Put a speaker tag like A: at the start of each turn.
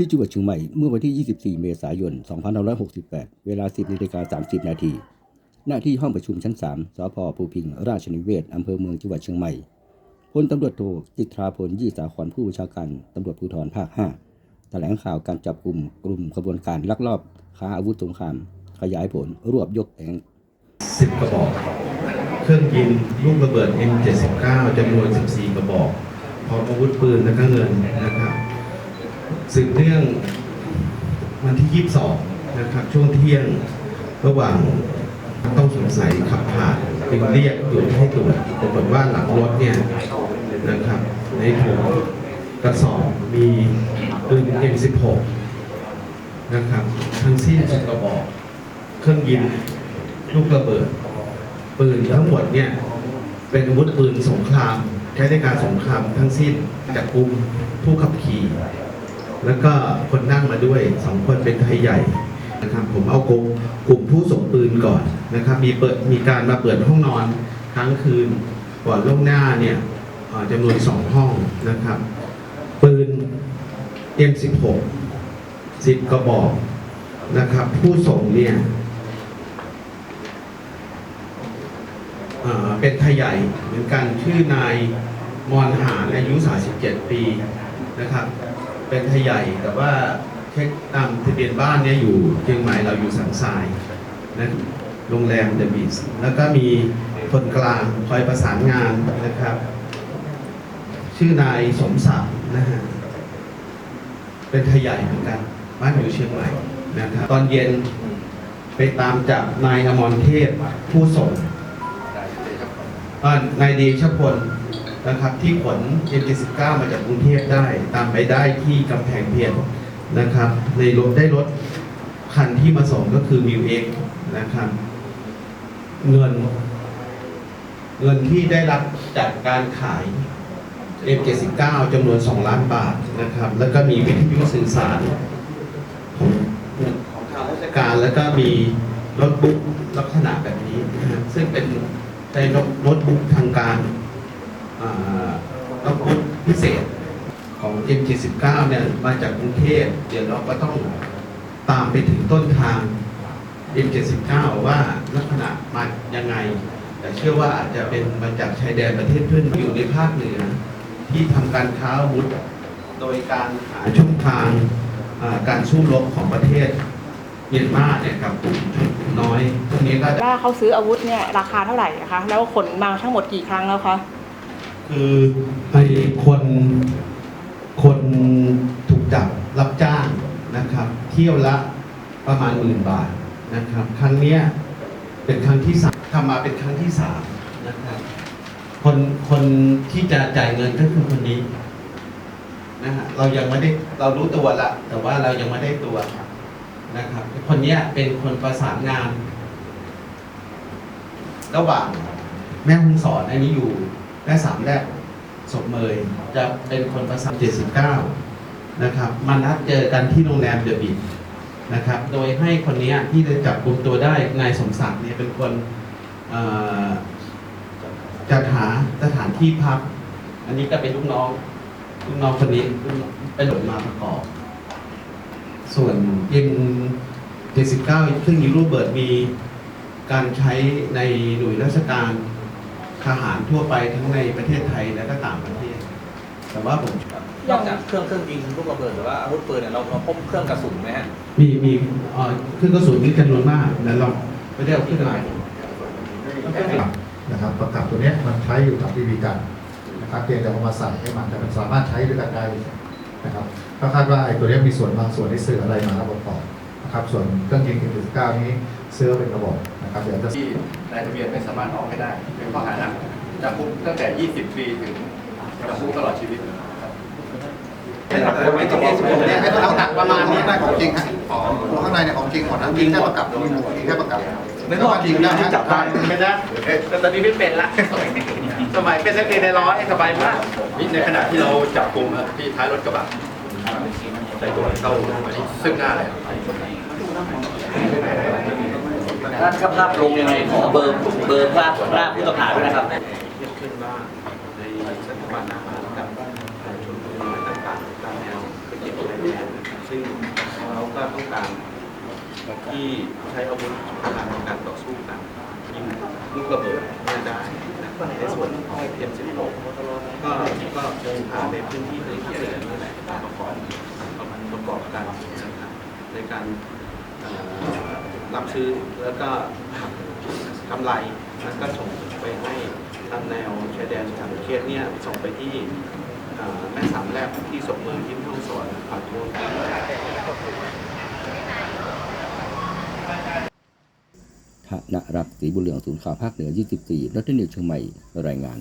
A: ที่จังหวัดเชียงใหม่เมื่อวันที่ 24 เมษายน 2568 เวลา 10นาฬิกา30 นาทีณที่ห้องประชุมชั้น 3 สพภูพิง ราชนิเวศ อำเภอเมืองจังหวัดเชียงใหม่ พลตำรวจโทจิตราพลยี่สาขรผู้บัญชาการตำรวจภูธรภาค 5 แถลงข่าวการจับกลุ่มกลุ่มขบวนการลักลอบค้าอาวุธสงคราม ขยายผลรวบยกแก๊ง
B: สิบกระบอก เครื่องยิงลูกระเบิด M79 จำนวน 14 กระบอกพร้อมอาวุธปืนและเงินนะครับ สืบเนื่องวันที่ 22 นะครับ ช่วงเที่ยงระหว่างต้องสงสัยขับผ่านจึงเรียกตรวจให้ตรวจปรากฏว่าหลังรถเนี่ยนะครับในถุงกระสอบมีปืน M16 นะครับทั้งสิ้นกระบอกเครื่องยิงลูกระเบิด ปืนทั้งหมดเนี่ยเป็นอาวุธปืนสงคราม ใช้ในการสงครามทั้งสิ้นจับกลุ่มผู้ขับขี่ แล้วก็คนนั่งมาด้วยสองคนเป็นไทยใหญ่นะครับผมเอากลุ่มกลุ่มผู้ส่งปืนก่อนนะครับ มีเปิดมีการมาเปิดห้องนอนค้างคืนก่อนล่วงหน้าเนี่ยจำนวนสองห้องนะครับ ปืน M16 สิบกระบอกนะครับ ผู้ส่งเนี่ยเอ่อเป็นไทยใหญ่เหมือนกันชื่อนายมอนหานอายุ 37 ปีนะครับ เป็นไทยใหญ่ แต่ว่าเช็คตามทะเบียนบ้านเนี่ยอยู่เชียงใหม่เราอยู่สันทรายนะโรงแรมเดอะบีสแล้วก็มีคนกลางคอยประสานงานนะครับ ชื่อนายสมศักดิ์นะฮะเป็นไทยใหญ่เหมือนกันบ้านอยู่เชียงใหม่นะครับตอนเย็นไปตามจับนายอมรเทพผู้ส่งนายเดชพล นะครับที่ขน M79 มาจากกรุงเทพได้ ตามไปได้ที่กำแพงเพชรนะครับ ในรถได้รถคันที่มาส่งก็คือมิวเอ็กนะครับเงิน เงินที่ได้รับจากการขาย M79 จำนวน 2 ล้านบาทนะครับ แล้วก็มีวิทยุสื่อสารของของทางราชการแล้วก็มีรถบุ๊กลักษณะแบบนี้ ซึ่งเป็นในโน้ตบุ๊กทางการ น้ตบุ๊กพิเศษของ M79 เนี่ยมาจากกรุงเทพเดี๋ยวเราก็ต้องตามไปถึงต้นทาง M79 ว่าลักษณะมายังไง แต่เชื่อว่าอาจจะเป็นมาจากชายแดนประเทศเพื่อนอยู่ในภาคเหนือ ที่ทำการค้าอาวุธ โดยการหาช่องทางการสู้รบของประเทศเมียนมาเนี่ยกับกลุ่มน้อยพวกนี้ก็
C: ว่าเขาซื้ออาวุธเนี่ยราคาเท่าไหร่คะแล้วขนมาทั้งหมดกี่ครั้งแล้วคะ
B: คือไอ้คนคนถูกจับรับจ้างนะครับ เที่ยวละประมาณหมื่นบาทนะครับ ครั้งเนี้ยเป็นครั้งที่สามทำมาเป็นครั้งที่สามนะครับ คนคนที่จะจ่ายเงินก็คือคนนี้นะฮะเรายังไม่ได้เรารู้ตัวละ แต่ว่าเรายังไม่ได้ตัวนะครับ คนเนี้ยเป็นคนประสานงาน ระหว่างแม่ฮ่องสอนอันนี้อยู่ แม่สามแรกศพเมยจะเป็นคนประสาน79 นะครับมานัดเจอกันที่โรงแรมเดอะบิทนะครับ โดยให้คนนี้ที่จะจับกลุ่มตัวได้นายสมศักดิ์เนี่ยเป็นคนจัดหาสถานที่พัก อันนี้ก็เป็นลูกน้องลูกน้องคนนี้เป็นหลดมาประกอบ ส่วนยิง79เครื่งยิงลูเบิดมีการใช้ในหน่วยราชการ ทหารทั่วไปทั้งในประเทศไทยและก็ต่างประเทศ แต่ว่าผม
D: นอกจากเครื่องเครื่องยิงลูกระเบิดหรือว่าอาวุธปืนเนี่ยเราเราพบเครื่องกระสุนไหมฮะ
B: มีมีเอ่อเครื่องกระสุนนี่จำนวนมากนะเราไม่ได้เอาขึ้นมา
E: นะครับประกับตัวเนี้ยมันใช้อยู่กับบีบีกันนะครับเพียงแต่เอามาใส่ให้มันแต่มันสามารถใช้ด้วยกันได้นะครับก็คาดว่าไอ้ตัวเนี้ยมีส่วนบางส่วนที่ซื้ออะไรมาแล้วประกอบ นะครับส่วนเครื่องยิง19นี้ซื้อเป็นกระบอกนะครับเดี๋ยวจะ
F: ที่นายทะเบียนไม่สามารถออกให้ได้ เป็นข้อหาหนักจำคุกตั้งแต่ 20 ปีถึงจำคุกตลอดชีวิตครับ
E: ไม่ต้องเนี่ยให้เอาหนักประมาณนี้ได้ของจริงฮะตัวข้างในเนี่ยของจริงหมดนะยิงแค่ประกับยิงแค่ประกับ
F: ในรอบจริงนะที่จับได้
G: ไม่ได้แต่ตอนนี้ไม่เป็นละสมัยเป็นนักเรียนในร้อยสบายมาก
F: ในขณะที่เราจับกลุ่มอะที่ท้ายรถกระบะ ใส่ตัวเข้ามาที่ซึ่งหน้าเลยครับ
D: ท่านภาพลงยังไงขอเบอร์เบอร์ภาพภาพผู้ต้องหาด้วยนะครับ
B: เทียบขึ้นว่าในรัฐบาลอาหารกับชนบทต่างๆตามแนวเขตชายแดนนะครับซึ่งเราก็ต้องการที่ใช้อาวุธสงครามในการต่อสู้กันยิงลูกระเบิดเนี่ได้ในส่วนของเอ็มสิบหกก็ก็คงหาในพื้นที่ในที่เหลือนี่แหละมาประกอบประกอบกันนะครับใน การรับซื้อแล้วก็กำไรแล้วก็ส่งไปให้ทางแนวชายแดนสามเขตเนี่ยส่งไปที่แม่สามแลบที่สมเมืองที่ทุ่งสวนฝั่งโน้น
A: ธนรักษ์ศรีบุญเหลืองศูนย์ข่าวภาคเหนือ 24 รัฐนิวเชียงใหม่ รายงาน